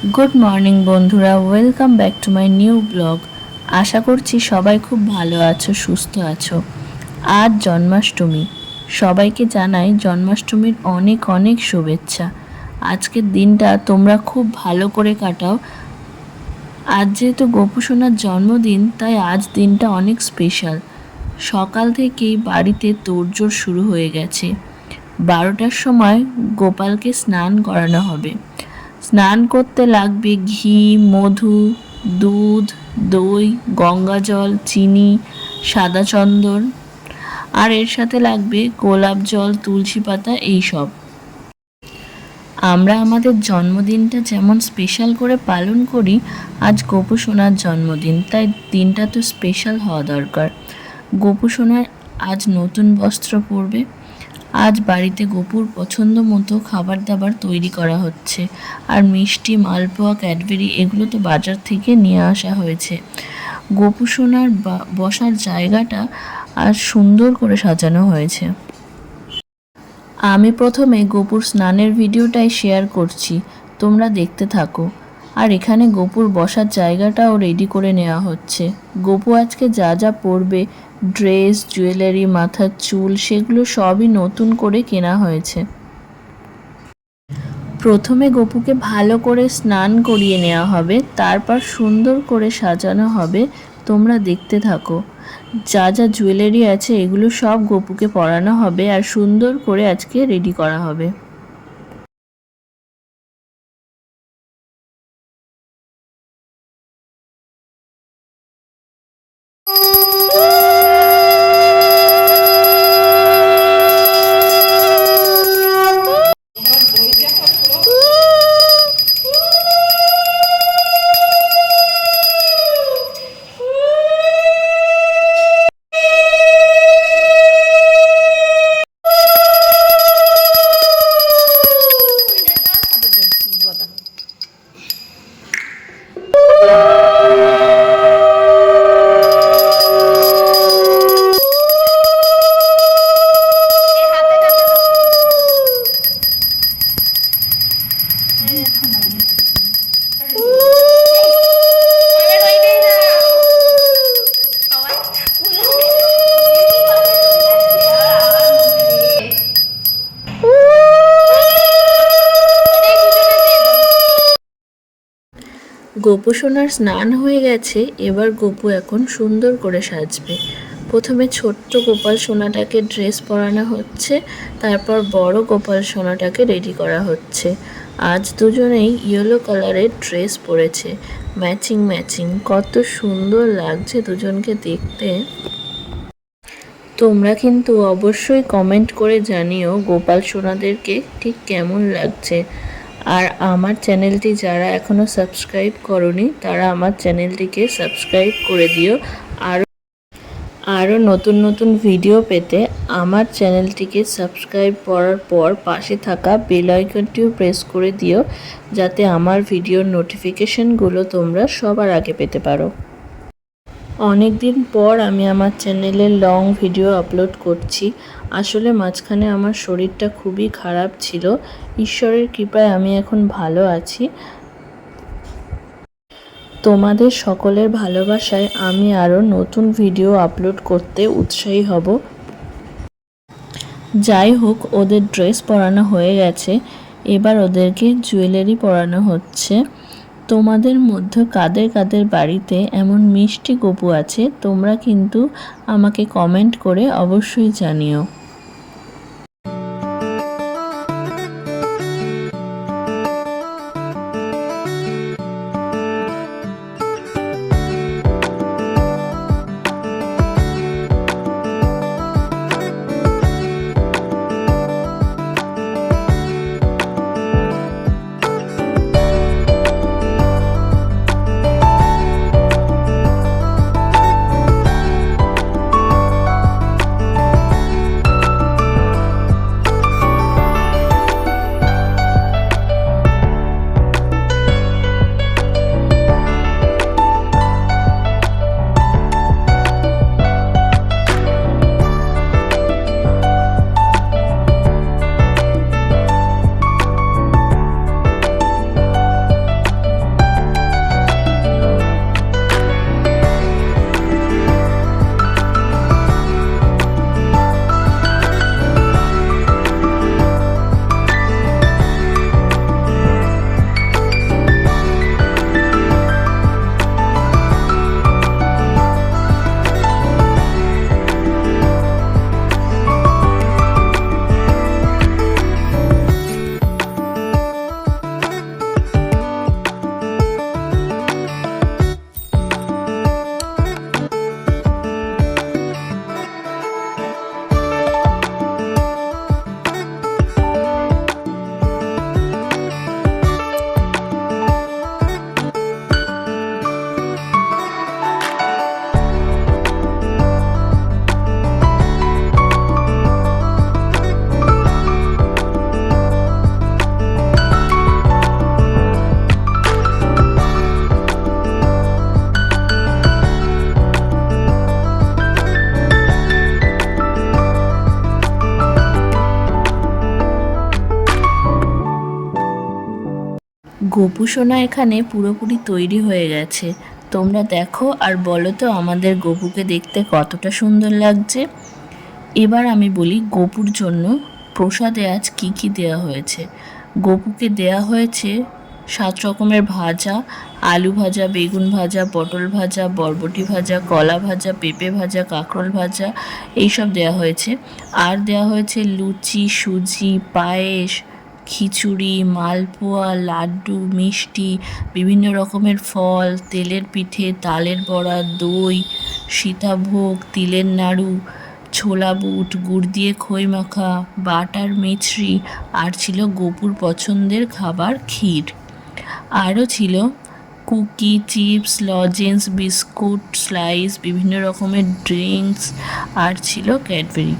Good morning বন্ধুরা। Welcome back to my new blog আশা করছি সবাই খুব ভালো আছো, সুস্থ আছো। আজ জন্মাষ্টমী। সবাইকে জানাই জন্মাষ্টমীর অনেক অনেক শুভেচ্ছা। আজকের দিনটা তোমরা খুব ভালো করে কাটাও। আজ যেহেতু গোপুসোনার জন্মদিন, তাই আজ দিনটা অনেক স্পেশাল সকাল থেকেই বাড়িতে তোড়জোড় শুরু হয়ে গেছে। বারোটার সময় গোপালকে স্নান করানো হবে। স্নান করতে লাগবে ঘি, মধু, দুধ, দই, গঙ্গা জল, চিনি, সাদা চন্দন। আর এর সাথে লাগবে গোলাপ জল, তুলসী পাতা এইসব আমরা আমাদের জন্মদিনটা যেমন স্পেশাল করে পালন করি, আজ গোপু সোনার জন্মদিন, তাই দিনটা তো স্পেশাল হওয়া দরকার। গোপু সোনার আজ নতুন বস্ত্র পরবে। আজ বাড়িতে গোপুর পছন্দ মতো খাবার দাবার তৈরি করা হচ্ছে। আর মিষ্টি, মালপোয়া, ক্যাডবেরি এগুলো তো বাজার থেকে নিয়ে আসা হয়েছে। গোপু সোনার বসার জায়গাটা আর সুন্দর করে সাজানো হয়েছে। আমি প্রথমে গোপুর স্নানের ভিডিওটাই শেয়ার করছি। তোমরা দেখতে থাকো। আর এখানে গোপুর বসার জায়গাটাও রেডি করে নেওয়া হচ্ছে। গোপু আজকে যা যা পরবে ড্রেস, জুয়েলারি মাথার চুল, সেগুলো সবই নতুন করে কেনা হয়েছে। প্রথমে গোপুকে ভালো করে স্নান করিয়ে নেওয়া হবে, তারপর সুন্দর করে সাজানো হবে। তোমরা দেখতে থাকো। যা যা জুয়েলারি আছে, এগুলো সব গোপুকে পরানো হবে আর সুন্দর করে আজকে রেডি করা হবে। গোপু সোনার স্নান হয়ে গেছে, এবার গোপু এখন সুন্দর করে সাজবে। প্রথমে ছোট্ট গোপাল সোনাটাকে ড্রেস পরানো হচ্ছে, তারপর বড় গোপাল সোনাটাকে রেডি করা হচ্ছে। আজ দুজনেই ইয়েলো কালারের ড্রেস পরেছে। ম্যাচিং ম্যাচিং, কত সুন্দর লাগছে দুজনকে দেখতে। তোমরা কিন্তু অবশ্যই কমেন্ট করে জানিও গোপাল সোনাদেরকে ঠিক কেমন লাগছে। আর আমার চ্যানেলটি যারা এখনও সাবস্ক্রাইব করনি, তারা আমার চ্যানেলটিকে সাবস্ক্রাইব করে দিও। আরও আরও নতুন নতুন ভিডিও পেতে আমার চ্যানেলটিকে সাবস্ক্রাইব করার পর পাশে থাকা বেল আইকনটিও প্রেস করে দিও, যাতে আমার ভিডিওর নোটিফিকেশনগুলো তোমরা সবার আগে পেতে পারো। অনেক দিন পর আমি আমার চ্যানেলে লং ভিডিও আপলোড করছি। আসলে মাঝখানে আমার শরীরটা খুবই খারাপ ছিল। ঈশ্বরের কৃপায় আমি এখন ভালো আছি। তোমাদের সকলের ভালোবাসায় আমি আরও নতুন ভিডিও আপলোড করতে উৎসাহী হব। যাই হোক, ওদের ড্রেস পরানো হয়ে গেছে। এবার ওদেরকে জুয়েলারি পরানো হচ্ছে। তোমাদের মধ্যে কাদের কাদের বাড়িতে এমন মিষ্টি গপু আছে, তোমরা কিন্তু আমাকে কমেন্ট করে অবশ্যই জানিও। গোপু সোনা এখানে পুরোপুরি তৈরি হয়ে গেছে। তোমরা দেখো আর বলো তো আমাদের গপুকে দেখতে কতটা সুন্দর লাগছে। এবার আমি বলি গপুর জন্য প্রসাদে আজ কী কী দেওয়া হয়েছে। গপুকে দেয়া হয়েছে সাত রকমের ভাজা, আলু ভাজা, বেগুন ভাজা, পটল ভাজা, বরবটি ভাজা, কলা ভাজা, পেঁপে ভাজা, কাঁকরোল ভাজা, এইসব দেওয়া হয়েছে। আর দেওয়া হয়েছে লুচি, সুজি, পায়েস খিচুড়ি, মালপোয়া, লাড্ডু, মিষ্টি, বিভিন্ন রকমের ফল, তেলের পিঠে, তালের বড়া, দই, সীতাভোগ, তিলের নাড়ু, ছোলা বুট, গুড় দিয়ে খই মাখা, বাটার মিছরি, আর ছিল গোপুর পছন্দের খাবার ক্ষীর। আরও ছিল cookie, chips, lozenges, biscuit, slice, বিভিন্ন রকমের ড্রিঙ্কস, আর ছিল ক্যাডবেরি।